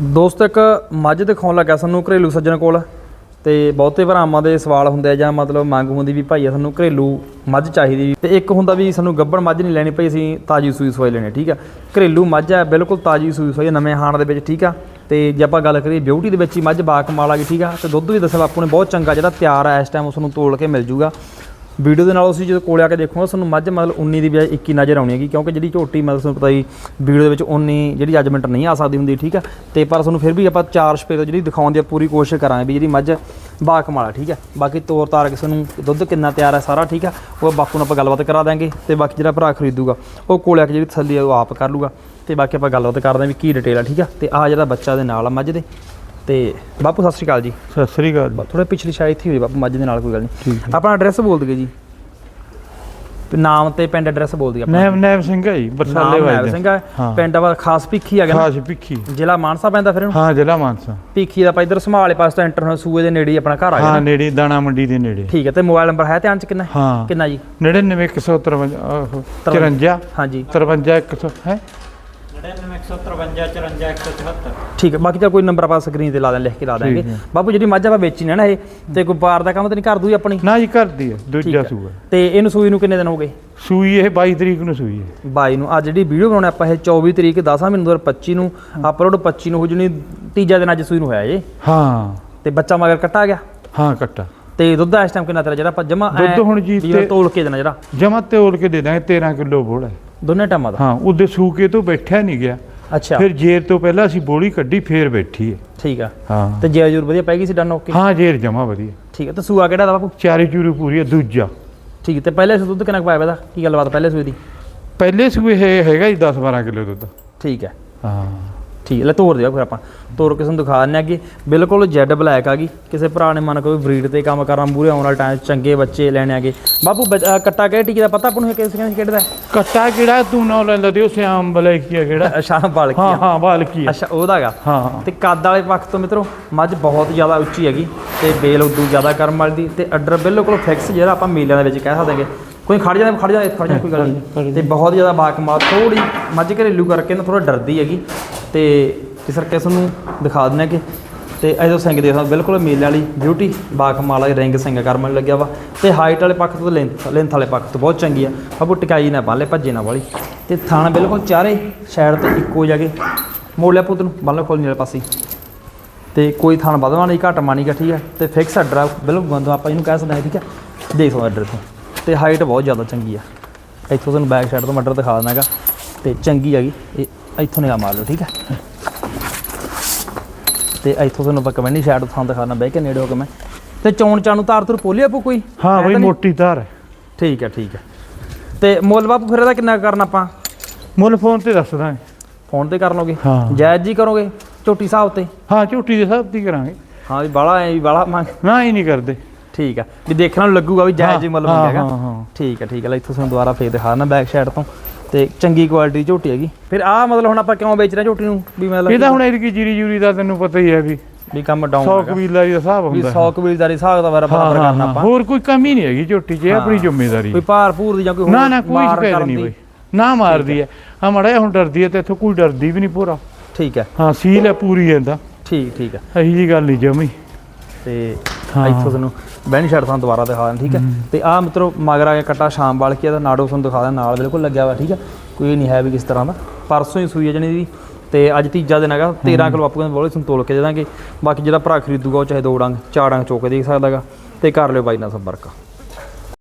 ਦੋਸਤੋ, ਇੱਕ ਮੱਝ ਦਿਖਾਉਣ ਲੱਗਾ ਸਾਨੂੰ ਘਰੇਲੂ ਸੱਜਣ ਕੋਲ ਤੇ ਬਹੁਤੇ ਭਰਾਵਾਂ ਦੇ ਸਵਾਲ ਹੁੰਦੇ ਆ ਜਾਂ ਮਤਲਬ ਮੰਗ ਹੁੰਦੀ ਵੀ ਭਾਈ ਸਾਨੂੰ ਘਰੇਲੂ ਮੱਝ ਚਾਹੀਦੀ ਤੇ ਇੱਕ ਹੁੰਦਾ ਵੀ ਸਾਨੂੰ ਗੱਬੜ ਮੱਝ ਨਹੀਂ ਲੈਣੀ ਭਾਈ ਅਸੀਂ ਤਾਜੀ ਸੂਈ ਸਵਾਈ ਲੈਣੀ ਠੀਕ ਆ? ਘਰੇਲੂ ਮੱਝ ਆ, ਬਿਲਕੁਲ ਤਾਜੀ ਸੂਈ ਸਵਾਈ ਨਵੇਂ ਹਾਣ ਦੇ ਵਿੱਚ, ਠੀਕ ਆ? ਤੇ ਜੇ ਆਪਾਂ ਗੱਲ ਕਰੀਏ ਬਿਊਟੀ ਦੇ ਵਿੱਚ ਹੀ ਮੱਝ ਬਾ ਕਮਾਲ ਆ ਗਈ, ਠੀਕ ਆ? ਤੇ ਦੁੱਧ ਵੀ ਦੱਸਿਆ ਬਾਪੂ ਨੇ ਬਹੁਤ ਚੰਗਾ, ਜਿਹੜਾ ਤਿਆਰ ਆ, ਇਸ ਟਾਈਮ ਉਸ ਨੂੰ ਤੋਲ ਕੇ ਮਿਲ ਜੂਗਾ। ਵੀਡੀਓ ਦੇ ਨਾਲ ਅਸੀਂ ਜਦੋਂ ਕੋਲੇ ਆ ਕੇ ਦੇਖੋਗੇ, ਤੁਹਾਨੂੰ ਮੱਝ ਮਤਲਬ 19 ਦੀ ਬਜਾਏ 21 ਨਜ਼ਰ ਆਉਣੀ ਹੈਗੀ, ਕਿਉਂਕਿ ਜਿਹੜੀ ਝੋਟੀ ਮਤਲਬ ਤੁਹਾਨੂੰ ਪਤਾ ਹੀ ਵੀਡੀਓ ਦੇ ਵਿੱਚ 19 ਜਿਹੜੀ ਜੱਜਮੈਂਟ ਨਹੀਂ ਆ ਸਕਦੀ ਹੁੰਦੀ, ਠੀਕ ਹੈ ਤੇ ਪਰ ਤੁਹਾਨੂੰ ਫਿਰ ਵੀ ਆਪਾਂ ਚਾਰ ਛਪੇ ਤੋਂ ਜਿਹੜੀ ਦਿਖਾਉਣ ਦੀ ਪੂਰੀ ਕੋਸ਼ਿਸ਼ ਕਰਾਂਗੇ ਵੀ ਜਿਹੜੀ ਮੱਝ ਬਾ ਕਮਾਲਾ ਠੀਕ ਹੈ ਬਾਕੀ ਤੋਰ ਤਾਰ ਕਿਸੇ ਨੂੰ ਦੁੱਧ ਕਿੰਨਾ ਤਿਆਰ ਹੈ ਸਾਰਾ, ਠੀਕ ਆ? ਉਹ ਬਾਪੂ ਨਾਲ ਆਪਾਂ ਗੱਲਬਾਤ ਕਰਾ ਦਾਂਗੇ ਤੇ ਬਾਕੀ ਜਿਹੜਾ ਭਰਾ ਖਰੀਦੂਗਾ, ਉਹ ਕੋਲੇ ਆ ਕੇ ਜਿਹੜੀ ਤਸੱਲੀ ਆ ਉਹ ਆਪ ਕਰ ਲੂਗਾ। ਤੇ ਬਾਕੀ ਆਪਾਂ ਗੱਲਬਾਤ ਕਰਦੇ ਆਂ ਵੀ ਕੀ ਡਿਟੇਲ ਆ, ਠੀਕ ਆ? ਤੇ ਆ ਜਿਹੜਾ ਬੱਚਾ ਦੇ ਨਾਲ ਆ ਮੱਝ ਦੇ। ਤੇ ਬਾਪੂ ਸਤਿ ਸ਼੍ਰੀ ਅਕਾਲ ਜੀ। ਸਤਿ ਸ੍ਰੀ ਅਕਾਲ ਥੋੜਾ ਪਿਛਲੀ ਸ਼ਾਇਦ ਇੱਥੇ ਹੋਈ ਬਾਪੂ ਮੱਝ ਦੇ ਨਾਲ ਕੋਈ ਗੱਲ ਨਹੀਂ। ਠੀਕ ਆਪਣਾ ਐਡਰੈਸ ਬੋਲ ਦਿਓ ਜੀ। ਤੇ ਨਾਮ ਤੇ ਪਿੰਡ ਐਡਰੈਸ ਬੋਲ ਦਿਓ ਆਪਣਾ। ਨੈਮ ਨੈਮ ਸਿੰਘ ਹੈ ਜੀ ਬਰਸਾਲੇ ਨਾਮ ਵਾਲੇ ਨੈਬ ਸਿੰਘ ਹੈ। ਹਾਂ। ਪਿੰਡ ਵਾ ਖਾਸ ਭਿੱਖੀ ਹੈਗਾ ਨਾ। ਖਾਸ ਭਿੱਖੀ। ਜ਼ਿਲ੍ਹਾ ਮਾਨਸਾ ਪੈਂਦਾ ਫਿਰ ਇਹਨੂੰ? ਹਾਂ ਜ਼ਿਲ੍ਹਾ ਮਾਨਸਾ। ਭਿੱਖੀ ਦਾ ਆਪਾਂ ਇਧਰ ਸੰਭਾਲੇ ਪਾਸ ਤੋਂ ਐਂਟਰ ਹੋਣਾ ਸੂਏ ਦੇ ਨੇੜੇ ਹੀ ਆਪਣਾ ਘਰ ਆ ਗਿਆ ਹਾਂ ਨਾ ਨੇੜੇ ਦਾਣਾ ਮੰਡੀ ਦੇ ਨੇੜੇ। ਠੀਕ ਹੈ ਤੇ ਮੋਬਾਈਲ ਨੰਬਰ ਹੈ ਧਿਆਨ ਚ ਕਿੰਨਾ? ਹੈ? ਹਾਂ ਕਿੰਨਾ ਜੀ? 99153 ਆਹੋ 54 ਹਾਂਜੀ। 53 100 ਹੈ? 99153 ਠੀਕ ਹੈ ਬਾਕੀ ਤਾਂ ਕੋਈ ਨੰਬਰ ਆਪਾਂ ਸਕਰੀਨ ਤੇ ਲਾ ਦਾਂ ਲਿਖ ਕੇ ਲਾ ਦਾਂਗੇ। ਬਾਪੂ ਜਿਹੜੀ ਮੱਝ ਆਪਾਂ ਵੇਚੀ ਨੇ ਨਾ ਇਹ ਤੇ ਕੋਈ ਪਾਰ ਦਾ ਕੰਮ ਤਾਂ ਨਹੀਂ ਕਰ ਦੂਈ ਆਪਣੀ? ਨਾ ਜੀ ਕਰਦੀ ਹੈ ਦੂਜਾ। ਸੂਆ। ਤੇ ਇਹਨੂੰ ਸੂਈ ਨੂੰ ਕਿੰਨੇ ਦਿਨ ਹੋ ਗਏ? ਸੂਈ ਇਹ 22 ਤਰੀਕ ਨੂੰ ਸੂਈ ਹੈ। 22 ਨੂੰ ਅੱਜ ਜਿਹੜੀ ਵੀਡੀਓ ਬਣਾਉਣੇ ਆਪਾਂ ਇਹ 24 ਤਰੀਕ 10 ਮਹੀਨੇ 2025 ਨੂੰ ਅਪਲੋਡ 25 ਨੂੰ ਹੋ ਜਣੀ ਤੀਜਾ ਦਿਨ ਅੱਜ ਸੂਈ ਨੂੰ ਹੋਇਆ ਇਹ। ਹਾਂ। ਤੇ ਬੱਚਾ ਮਗਰ ਕੱਟਾ ਗਿਆ? ਹਾਂ ਕੱਟਾ। ਤੇ ਦੁੱਧ ਇਸ ਟਾਈਮ ਕਿੰਨਾ ਤੇਰਾ ਜਿਹੜਾ? ਆਪਾਂ ਜਮਾ ਦੁੱਧ ਹੁਣ ਜੀ ਤੇ- ਤੋਲ ਕੇ ਦੇਣਾ ਜਿਹੜਾ। ਜਮਾ ਤੋਲ ਕੇ ਦੇ ਦਾਂਗੇ 13 ਕਿਲੋ ਬੋਲ ਹੈ। ਦੋਨੇ ਟਾਈਮਾਂ ਦਾ? ਹਾਂ ਉਹਦੇ ਸੂਕੇ ਤੋਂ ਬੈਠਿਆ ਨਹੀਂ ਗਿਆ। ਅੱਛਾ। ਫਿਰ ਜੇਰ ਤੋਂ ਪਹਿਲਾਂ ਅਸੀਂ ਬੋਲੀ ਕੱਢੀ ਫੇਰ ਬੈਠੀ ਹੈ। ਠੀਕ ਆ। ਹਾਂ। ਤੇ ਜੈ ਜੂਰ ਵਧੀਆ ਪੈ ਗਈ ਸੀ ਡਨ ਓਕੇ? ਹਾਂ ਜੇਰ ਜਮਾ ਵਧੀਆ। ਠੀਕ ਹੈ ਤੇ ਸੂਆ ਕਿਹੜਾ ਦਾ ਬਾਪੂ? ਚਾਰੇ ਚੂਰੀ ਪੂਰੀ ਹੈ ਦੂਜਾ। ਠੀਕ ਹੈ ਤੇ ਪਹਿਲੇ ਸੂ ਦੁੱਧ ਕਿੰਨਾ ਕੁ ਪਾਇਆ ਇਹਦਾ? ਕੀ ਗੱਲਬਾਤ ਪਹਿਲੇ ਸੂਏ ਦੀ? ਪਹਿਲੇ ਸੂਏ ਇਹ ਹੈਗਾ ਜੀ 10 12 ਕਿਲੋ ਦੁੱਧ। ਠੀਕ ਹੈ। ਹਾਂ। ਠੀਕ ਹੈ ਲੈ ਤੋਰ ਦਿਓ ਫਿਰ ਆਪਾਂ। ਤੋਰ ਕੇ ਤੁਹਾਨੂੰ ਦਿਖਾ ਹਾਂ ਅੱਗੇ ਬਿਲਕੁਲ ਜੈਡ ਬਲੈਕ ਆ ਗਈ। ਕਿਸੇ ਭਰਾ ਨੇ ਮਨ ਕੋਈ ਬਰੀਡ ਤੇ ਕੰਮ ਕਰਾਂ ਮੂਰੇ ਆਉਣ ਵਾਲਾ ਟਾਈਮ ਚੰਗੇ ਬੱਚੇ ਲੈਣੇ ਆਗੇ ਬਾਪੂ ਕੱਟਾ ਕਿਹੜੇ ਟੀਕੇ ਦਾ? ਪਤਾ ਆਪਾਂ ਨੂੰ ਇਹ ਕਿਸ ਕਿਹੜੇ ਕੱਟਾ ਕਿਹੜਾ? ਤੂੰ ਨਾ ਲੈਂਦਾ ਉਹ ਸਿਆਮ ਬਲੈਕੀ ਆ ਕਿਹੜਾ? ਅੱਛਾ ਬਾਲ ਕੀ ਹਾਂ? ਹਾਂ ਬਾਲਕੀ ਅੱਛਾ ਉਹਦਾ ਹੈਗਾ। ਹਾਂ ਤੇ ਕੱਦ ਵਾਲੇ ਪੱਖ ਤੋਂ ਮਿੱਤਰੋ ਮੱਝ ਬਹੁਤ ਜ਼ਿਆਦਾ ਉੱਚੀ ਹੈਗੀ ਤੇ ਬੇਲ ਉਦੋਂ ਜ਼ਿਆਦਾ ਕਰਮ ਵਾਲੀ ਦੀ ਤੇ ਅੱਡਰ ਬਿਲਕੁਲ ਫਿਕਸ ਜਿਹੜਾ ਆਪਾਂ ਮੇਲਿਆਂ ਦੇ ਵਿੱਚ ਕਹਿ ਸਕਦੇ ਹਾਂਗੇ ਕੋਈ ਖੜ ਜਾਂਦਾ ਖੜ ਜਾ ਇੱਥੇ ਖੜ ਜਾ ਕੋਈ ਗੱਲ ਨਹੀਂ। ਤੇ ਬਹੁਤ ਜ਼ਿਆਦਾ ਬਾਕਮਾਲ ਥੋੜੀ ਮੱਝ ਘਰੇਲੂ ਕਰਕੇ ਨਾ ਥੋੜਾ ਡਰਦੀ ਹੈਗੀ। ਤੇ ਇਸ ਕਰਕੇ ਨੂੰ ਦਿਖਾ ਦਿੰਦੇ ਕਿ ਤੇ ਇਹਦਾ ਸਿੰਘ ਦੇਖ ਬਿਲਕੁਲ ਮੇਲੇ ਵਾਲੀ ਬਿਊਟੀ ਬਾਕਮਾਲ ਵਾਲੀ ਰਿੰਗ ਸਿੰਘ ਕਰਮ ਲੱਗਿਆ ਵਾ। ਤੇ ਹਾਈਟ ਵਾਲੇ ਪੱਖ ਤੋਂ ਲੈਂਥ ਲੈਂਥ ਵਾਲੇ ਪੱਖ ਤੋਂ ਬਹੁਤ ਚੰਗੀ ਆ। ਬਾਬੂ ਟਿਕਾਈ ਨਾ ਬਾਲੇ ਭੱਜੇ ਨਾ ਵਾਲੀ। ਤੇ ਥਾਣਾ ਬਿਲਕੁਲ ਚਾਰੇ ਸਾਈਡ ਤੇ ਇੱਕੋ ਜਗੇ ਮੋੜ ਲਿਆ ਪੁੱਤ ਨੂੰ ਬਾਲੇ ਖੋਲ ਵਾਲੇ ਪਾਸੇ। ਤੇ ਕੋਈ ਥਾਣ ਵਧਵਾ ਨਹੀਂ ਘੱਟ ਮਾਣੀ ਗਾ ਠੀਕ ਆ। ਤੇ ਫਿਕਸ ਆਰਡਰ ਆ, ਬਿਲਕੁਲ ਬੰਦੋ ਆਪਾਂ ਇਹਨੂੰ ਕਹਿ ਸਕਦੇ ਠੀਕ ਹੈ ਦੇਖ ਲਓ ਆਰਡਰ ਤੋਂ ਤੇ ਹਾਈਟ ਬਹੁਤ ਜ਼ਿਆਦਾ ਚੰਗੀ ਆ। ਇੱਥੋਂ ਤੁਹਾਨੂੰ ਬੈਕ ਸਾਈਡ ਤੋਂ ਮਟਰ ਦਿਖਾ ਦਿੰਦਾਗਾ ਤੇ ਚੰਗੀ ਹੈਗੀ ਇਹ ਇੱਥੋਂ ਨਿਗਾਹ ਮਾਰ ਲਓ ਠੀਕ ਹੈ? ਤੇ ਇੱਥੋਂ ਤੁਹਾਨੂੰ ਆਪਾਂ ਕਮੈਂਡੀ ਸਾਈਡ ਤੋਂ ਤੁਹਾਨੂੰ ਦਿਖਾਣਾ ਬਹਿ ਕੇ ਨੇੜੇ ਹੋ ਕੇ ਮੈਂ। ਤੇ ਚੌਣ ਚਾਣੂ ਤਾਰ ਤੁਰ ਪੋਲੀ ਆਪੂ ਕੋਈ? ਹਾਂ ਹੈ ਬਈ? ਮੋਟੀ ਹੈ। ਠੀਕ ਹੈ ਠੀਕ ਹੈ। ਤੇ ਮੁੱਲ ਬਾਪੂ ਫਿਰ ਇਹਦਾ ਕਿੰਨਾ ਕਰਨਾ ਆਪਾਂ? ਮੁੱਲ ਫੋਨ ਤੇ ਦੱਸਦਾ ਫੋਨ ਤੇ ਕਰ ਲਓਗੇ? ਹਾਂ। ਜਾਇਜ਼ ਜੀ ਕਰੋਗੇ? ਝੋਟੀ ਹਿਸਾਬ ਤੇ? ਹਾਂ ਝੂਟੀ ਦੇ ਹਿਸਾਬ ਦੀ ਕਰਾਂਗੇ। ਹਾਂ ਵੀ ਬਾਲਾ ਐ ਵੀ ਬਾਲਾ ਮੰਗ। ਨਾ ਹੀ ਨਹੀਂ ਕਰਦੇ। ਠੀਕ ਆ ਵੀ ਦੇਖਣ ਨੂੰ ਲੱਗੂਗਾ ਵੀ ਜਾਇਜ਼ ਜੀ ਮੁੱਲ ਹਾਂ, ਹਾਂ, ਹਾਂ। ਠੀਕ ਆ ਠੀਕ ਆ ਲੈ ਇੱਥੋਂ ਤੁਹਾਨੂੰ ਦੁਬਾਰਾ ਫੇਰ ਦਿਖਾ ਦਿੰਦਾ ਬੈਕ ਸਾਈਡ ਤੋਂ। ਤੇ ਚੰਗੀ ਕੁਆਲਿਟੀ ਝੋਟੀ ਹੈਗੀ। ਫਿਰ ਆਹ ਮਤਲਬ ਹੁਣ ਆਪਾਂ ਕਿਉਂ ਵੇਚ ਰਹੇ ਝੋਟੀ ਨੂੰ? ਵੀ ਮਤਲਬ ਇਹ ਤਾਂ ਹੁਣ ਇਹਦੀ ਜੀਰੀ ਜੂਰੀ ਦਾ ਤੈਨੂੰ ਪਤਾ ਹੀ ਹੈ ਵੀ ਵੀ ਕੰਮ ਡਾਊਨ 100 ਹੈਗਾ। ਕਬੀਲਾ ਦਾ ਹਿਸਾਬ ਵੀ ਹੁੰਦਾ। 100 ਕਬੀਲਦਾਰੀ ਹਿਸਾਬ ਦਾ ਹਾਂ, ਬਰਾਬਰ ਕਰਨਾ। ਆਪਾਂ। ਹੋਰ ਕੋਈ ਕਮੀ ਨਹੀਂ ਹੈਗੀ ਝੋਟੀ 'ਚ ਆਪਣੀ। ਜ਼ਿੰਮੇਵਾਰੀ। ਕੋਈ ਭਾਰ ਭੂਰ ਦੀ ਜਾਂ ਕੋਈ ਨਾ ਹੋਰ ਨਾ ਕੋਈ ਸ਼ਿਕਾਇਤ ਨਹੀਂ। ਬਈ। ਨਾ ਮਾਰਦੀ ਹੈ। ਆ ਮੜਾ ਹੁਣ ਡਰਦੀ ਹੈ ਤੇ ਇੱਥੋਂ ਕੋਈ ਡਰਦੀ ਵੀ ਨਹੀਂ ਪੂਰਾ ਠੀਕ ਹੈ। ਹਾਂ ਸੀਲ ਹੈ ਪੂਰੀ ਇਹਦਾ। ਠੀਕ ਠੀਕ ਹੈ। ਇਹੀ ਜੀ ਗੱਲ ਨਹੀਂ ਜਮੀ। ਤੇ। ਇੱਥੋਂ ਤੁਹਾਨੂੰ ਬੈਣੀ ਛੱਡ ਤੁਹਾਨੂੰ ਦੁਬਾਰਾ ਦਿਖਾ ਦਿੰਦਾ ਠੀਕ ਹੈ? ਤੇ ਆਹ ਮਿੱਤਰੋ ਮਗਰ ਆ ਗਿਆ ਕੱਟਾ ਸ਼ਾਮ ਵਾਲ ਕੇ ਇਹਦਾ ਨਾੜੋ ਤੁਹਾਨੂੰ ਦਿਖਾ ਦਿੰਦਾ ਨਾਲ ਬਿਲਕੁਲ ਲੱਗਿਆ ਹੋਇਆ ਠੀਕ ਹੈ? ਕੋਈ ਨਹੀਂ ਹੈ ਵੀ ਕਿਸ ਤਰ੍ਹਾਂ ਦਾ। ਪਰਸੋਂ ਹੀ ਸੂਈ ਹੈ ਜਣੀ ਦੀ। ਤੇ ਅੱਜ ਤੀਜਾ ਦਿਨ ਹੈਗਾ 13 ਕਿਲੋ ਆਪੂ ਬੋਲੇ ਤੁਹਾਨੂੰ ਤੋਲ ਕੇ ਦੇ ਦਾਂਗੇ। ਬਾਕੀ ਜਿਹੜਾ ਭਰਾ ਖਰੀਦੂਗਾ ਉਹ ਚਾਹੇ ਦੋ ਡੰਗ ਚਾਰ ਡੰਗ ਚੋਕ ਕੇ ਦੇਖ ਸਕਦਾਗਾ ਤੇ ਕਰ ਲਿਓ ਬਾਈ ਨਾਲ ਸੰਪਰਕ।